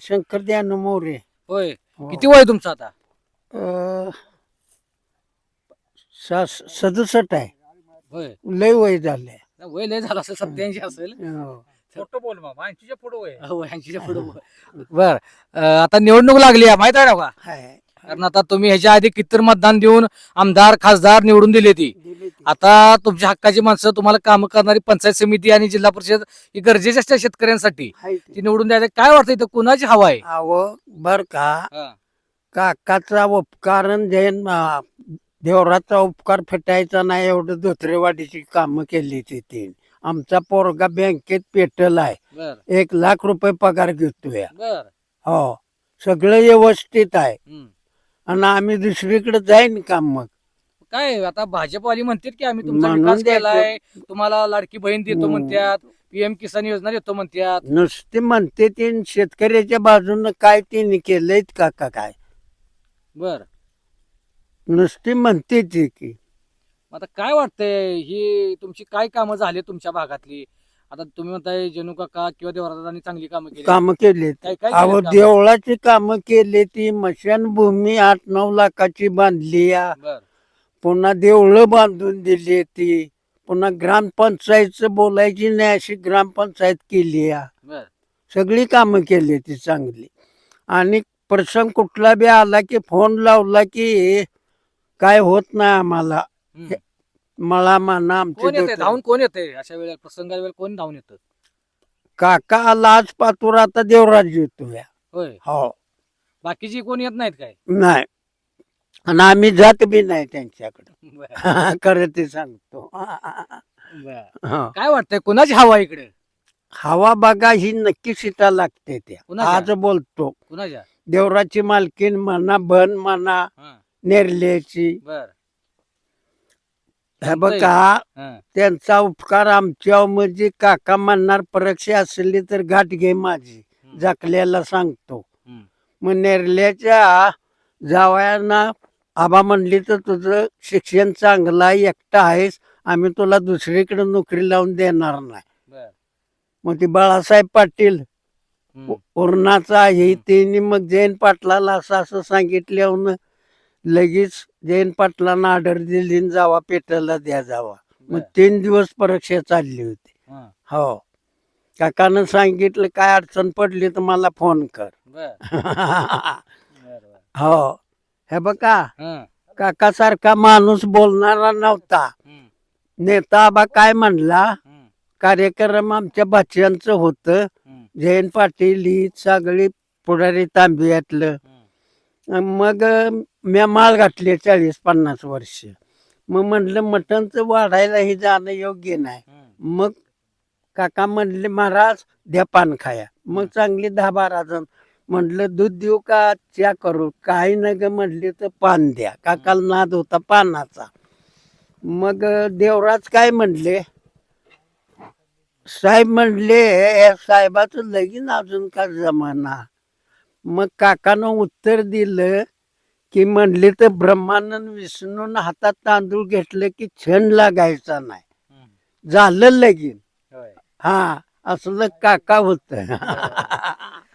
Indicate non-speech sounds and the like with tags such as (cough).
शंकर दयानू मोरे. होय. हो. किती वय तुमचं आता? अं, सा- सदुसष्ट आहे. होय. लय वय झालंय. वय लय झालं असेल सत्याऐंशी असेल. हो. फोटो बोल मामा ऐंशीच्या पुढे वय हो, 80 च्या पुढं. बर. आता निवडणूक लागली आहे माहीत आहे ना का. कारण आता तुम्ही ह्याच्या आधी कितीतर मतदान देऊन आमदार खासदार निवडून दिली ती. आता तुमच्या हक्काची माणसं तुम्हाला काम करणारी पंचायत समिती आणि जिल्हा परिषद ही गरजेची असते शेतकऱ्यांसाठी. ती. निवडून द्यायला काय वाटतं इथं? कुणाची हवा आहे? अहो बर का. हा, काकाचा उपकार अन देवराचा उपकार फेटायचा नाही एवढं धोत्रेवाडीची कामं केली ती तीन. आमचा पोरगा बँकेत पेटल आहे. बर. एक लाख रुपये पगार घेतोय. बर. हो. सगळं व्यवस्थित आहे. हम्म. आणि आम्ही दुसरीकडे जाईन काम मग. काय आता भाजपवाली म्हणतात की आम्ही तुमचा म्हणून विकास. केलाय तुम्हाला लाडकी बहीण देतो हम्म. म्हणतात पीएम किसान योजना देतो म्हणतात नुसते म्हणते ते न शेतकऱ्याच्या बाजूनं काय त्यांनी केलंय काका काय? बर. नुसती म्हणते ती की. आता काय वाटतंय? ही तुमची काय कामं झाली तुमच्या भागातली? आता तुम्ही म्हणताय जणू काका किंवा देवराजांनी चांगली कामं केली. काम केले. काय काय अहो कामं? देवळाची कामं केली ती. मशानभूमी आठ नऊ लाखाची बांधली या. बर. पुन्हा देवळं बांधून दिली ती. पुन्हा ग्रामपंचायतचं बोलायची नाही अशी ग्रामपंचायत केली या. बर. सगळी कामं केली ती चांगली. आणि प्रसंग कुठला बी आला की फोन लावला की काय होत नाही आम्हाला. हम्म. मला म्हणा कोण येते आमचे धावून कोण येते अशा वेळेला प्रसंगा वेळेला कोण धावून येतं? काका आला आज पातूर आता देवराज येतो या होय. हो. बाकीची कोण येत नाहीत काय? नाही. आणि आम्ही जात बी नाही त्यांच्याकडे. खरं ते सांगतो. हा. काय वाटतंय कोणाची हवा इकडे? हवा बघा ही नक्की सीटा लागते त्या. कुणाच्या? आज बोलतो. कुणाच्या? देवराची मालकीन म्हणा बन म्हणा हा, नेरल्याची बर. हे बघा हा, त्यांचा उपकार आमच्यावर म्हणजे काका म्हणणार परीक्षा असली तर गाठ घे माझी. हम्म, जाकल्याला सांगतो. हम्म. मग नेरल्याच्या जावयांना आबा म्हणली तर तुझं शिक्षण चांगलं आहे एकटा आहेस आम्ही तुला दुसरीकडे नोकरी लावून देणार नाही. बर. मग ती बाळासाहेब पाटील हम्म, पूर्णाचा आहे त्यांनी मग जयंत पाटलाला असं असं सांगितल्यावर लगेच जयंत पाटलांना ऑर्डर दिली जावा पेटायला द्या जावा. मग बर, तीन दिवस परीक्षा चालली होती. हा, हो. काकानं सांगितलं काय अडचण पडली तर मला फोन कर. बर. बर, बर. हो हे बघा हा, काकासारखा माणूस बोलणारा नव्हता. नेता आबा काय म्हणला? कार्यक्रम आमच्या भाच्यांचं होतं. जयंत पाटील ही सगळी पुढारी तांबियातलं. हम्म. मग म्या माळ घातली चाळीस पन्नास वर्ष. मग म्हणलं मटणचं वाढायलाही जाणं योग्य नाही. मग काका म्हणले महाराज द्या पान खाया. मग चांगली दहा बारा जण म्हटलं दूध देऊ का? च्या करू. काही न ग म्हणले तर पान द्या. काकाला नाद होता पानाचा. मग देवराज काय म्हणले? साहेब म्हणले "या साहेबाचं लगीन अजून का जमाना? मग काकानं उत्तर दिलं की म्हणले तर ब्रह्मानंद विष्णून हातात तांदूळ घेतलं की छण लागायचा नाही. झालं लगीन. हा असलं काका होत. (laughs)